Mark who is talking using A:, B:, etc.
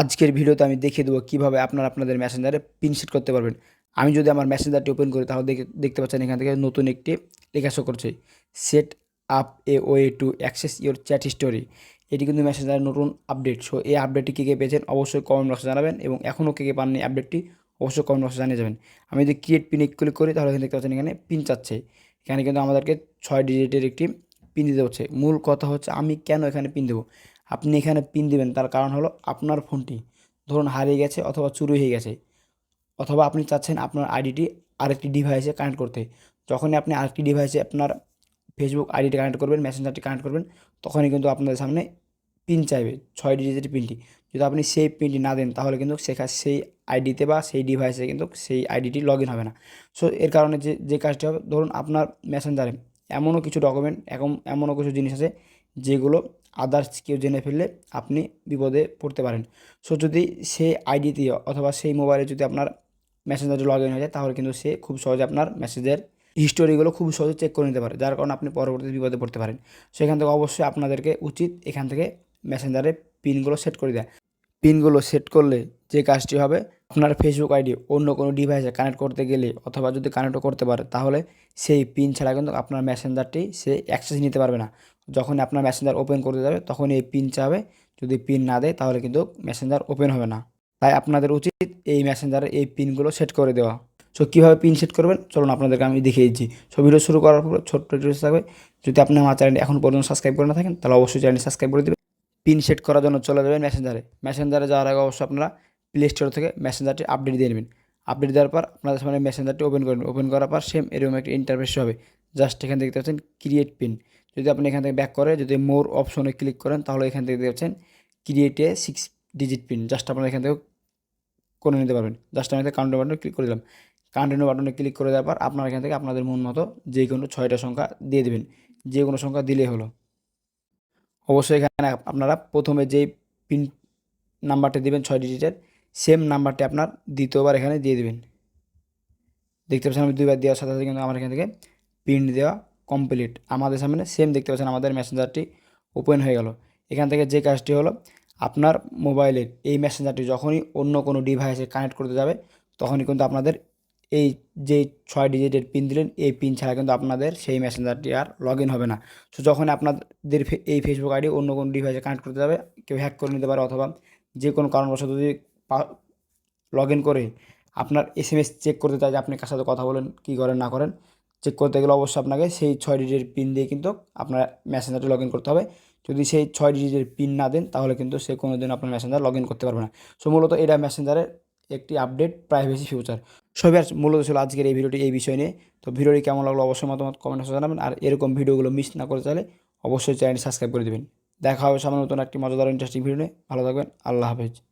A: আজকের ভিডিওতে আমি দেখিয়ে দেবো কীভাবে আপনারা আপনাদের মেসেঞ্জারে পিন সেট করতে পারবেন। আমি যদি আমার মেসেঞ্জারটি ওপেন করি, তাহলে দেখতে পাচ্ছেন এখান থেকে নতুন একটি লেখা শো করছে। Set up a way to access your chat history এটি কিন্তু মেসেঞ্জারের নতুন আপডেট সো এই আপডেটটি কে কে পেয়েছেন অবশ্যই কমেন্ট বক্সে জানাবেন এবং এখনও কে কে পাননি আপডেটটি অবশ্যই কমেন্ট বক্সে জানিয়ে যাবেন। আমি যদি ক্রিয়েট পিন ক্লিক করি, তাহলে এখানে দেখতে পাচ্ছেন এখানে পিন চাচ্ছে। এখানে কিন্তু আমাদেরকে ছয় ডিজিটের একটি পিন দিতে হচ্ছে। মূল কথা হচ্ছে আমি কেন এখানে পিন দেবো? আপনি এখানে পিন দিবেন, তার কারণ হলো আপনার ফোনটি ধরুন হারিয়ে গেছে অথবা চুরি হয়ে গেছে, অথবা আপনি চাচ্ছেন আপনার আইডিটি আরেকটি ডিভাইসে কানেক্ট করতে। যখনই আপনি আরেকটি ডিভাইসে আপনার ফেসবুক আইডিটি কানেক্ট করবেন মেসেঞ্জারটি কানেক্ট করবেন, তখনই কিন্তু আপনাদের সামনে পিন চাইবে, ছয় ডিজিটের পিনটি যদি আপনি সেই পিনটি না দেন, তাহলে কিন্তু সেখানে সেই আইডিতে বা সেই ডিভাইসে কিন্তু সেই আইডিটি লগ ইন হবে না। সো এর কারণে যে যে কাজটি হবে, ধরুন আপনার মেসেঞ্জারে এমনও কিছু ডকুমেন্ট এমন এমনও কিছু জিনিস আছে, যেগুলো আদার্স কেউ জেনে ফেললে আপনি বিপদে পড়তে পারেন। সো যদি সেই আইডিতে অথবা সেই মোবাইলে যদি আপনার মেসেঞ্জারে লগ ইন হয়ে যায়, তাহলে কিন্তু সে খুব সহজে আপনার মেসেজের হিস্টোরিগুলো খুব সহজে চেক করে নিতে পারে, যার কারণে আপনি পরবর্তী বিপদে পড়তে পারেন। সেখান থেকে অবশ্যই আপনাদেরকে উচিত এখান থেকে মেসেঞ্জারে পিনগুলো সেট করে দেয়। পিনগুলো সেট করলে যে কাজটি হবে, আপনার ফেসবুক আইডি অন্য কোনো ডিভাইসে কানেক্ট করতে গেলে অথবা যদি কানেক্টও করতে পারে, তাহলে সেই পিন ছাড়া কিন্তু আপনার মেসেঞ্জারটি সে অ্যাক্সেস নিতে পারবে না। যখন আপনার মেসেঞ্জার ওপেন করতে যাবে তখন এই পিন চাবে। যদি পিন না দেয়, তাহলে কিন্তু মেসেঞ্জার ওপেন হবে না। তাই আপনাদের উচিত এই মেসেঞ্জারের এই পিনগুলো সেট করে দেওয়া। সো কীভাবে পিন সেট করবেন? চলুন আপনাদেরকে আমি দেখিয়ে দিচ্ছি। সো ভিডিও শুরু করার পর ছোট্ট ডিটেলস থাকবে যদি আপনি আমার চ্যানেলটি এখন পর্যন্ত সাবস্ক্রাইব করে না থাকেন, তাহলে অবশ্যই চ্যানেলটি সাবস্ক্রাইব করে দেবেন। পিন সেট করার জন্য চলে যাবেন মেসেঞ্জারে মেসেঞ্জারে যাওয়ার আগে অবশ্যই আপনারা প্লে স্টোর থেকে মেসেঞ্জারটি আপডেট দিয়ে নেবেন। আপডেট দেওয়ার পর আপনাদের সামনে মেসেঞ্জারটি ওপেন করবেন। ওপেন করার পর সেম এরকম একটা ইন্টারফেস হবে। জাস্ট এখানে দেখতে পাচ্ছেন ক্রিয়েট পিন যদি আপনি এখান থেকে ব্যাক করে যদি মোর অপশনে ক্লিক করেন, তাহলে এখান থেকে দেখতে পাচ্ছেন create six digit pin just আপনারা এখান থেকে করে নিতে পারবেন। জাস্ট আমি কাউন্টার বাটনে ক্লিক করে দিলাম। কাউন্টিনিউ বাটনে ক্লিক করে দেওয়ার পর আপনারা এখান থেকে আপনাদের মন মতো যে কোনো ছয়টা সংখ্যা দিয়ে দেবেন। যে কোনো সংখ্যা দিলেই হলো। অবশ্যই এখানে আপনারা প্রথমে যেই পিন নাম্বারটি দেবেন ছয় ডিজিটের সেম নাম্বারটি আপনার দ্বিতীয়বার এখানে দিয়ে দেবেন। দেখতে পাচ্ছেন আমি দুইবার দেওয়ার সাথে সাথে কিন্তু আমার এখান থেকে প্রিন্ট দেওয়া কমপ্লিট আমাদের সামনে সেম দেখতে পাচ্ছেন, আমাদের মেসেঞ্জারটি ওপেন হয়ে গেল। এখান থেকে যে কাজটি হলো, আপনার মোবাইলের এই মেসেঞ্জারটি যখনই অন্য কোনো ডিভাইসে কানেক্ট করতে যাবে, তখনই কিন্তু আপনাদের এই যে ছয় ডিজিটের পিন দিলেন, এই পিন ছাড়া কিন্তু আপনাদের সেই মেসেঞ্জারটি আর লগ হবে না। সো যখন আপনাদের এই ফেসবুক আইডি অন্য কোনো ডিভাইসে কানেক্ট করতে যাবে, কেউ হ্যাক করে নিতে পারে অথবা যে কোনো কারণবশত যদি লগ করে আপনার এস এম এস চেক করতে চায় যে আপনি কার সাথে কথা বলেন, কী করেন, না করেন চেক করতে গেলে অবশ্যই আপনাকে সেই ছয় ডিজিটের পিন দিয়ে কিন্তু আপনার মেসেঞ্জারটি লগ ইন করতে হবে। যদি সেই ছয় ডিজিটের পিন না দেন, তাহলে কিন্তু সে কোনো দিন আপনার মেসেঞ্জার লগ ইন করতে পারবে না। সো মূলত এটা মেসেঞ্জারের একটি আপডেট প্রাইভেসি ফিউচার সবই আর মূলত ছিল আজকের এই ভিডিওটি এই বিষয় নিয়ে। তো, ভিডিওটি কেমন লাগল অবশ্যই মতামত কমেন্ট জানাবেন। আর এরকম ভিডিওগুলো মিস না করে চাইলে অবশ্যই চ্যানেলটি সাবস্ক্রাইব করে দেবেন। দেখা হবে সামনে নতুন একটি মজাদার ইন্টারেস্টিং ভিডিও নিয়ে। ভালো থাকবেন। আল্লাহ হাফেজ।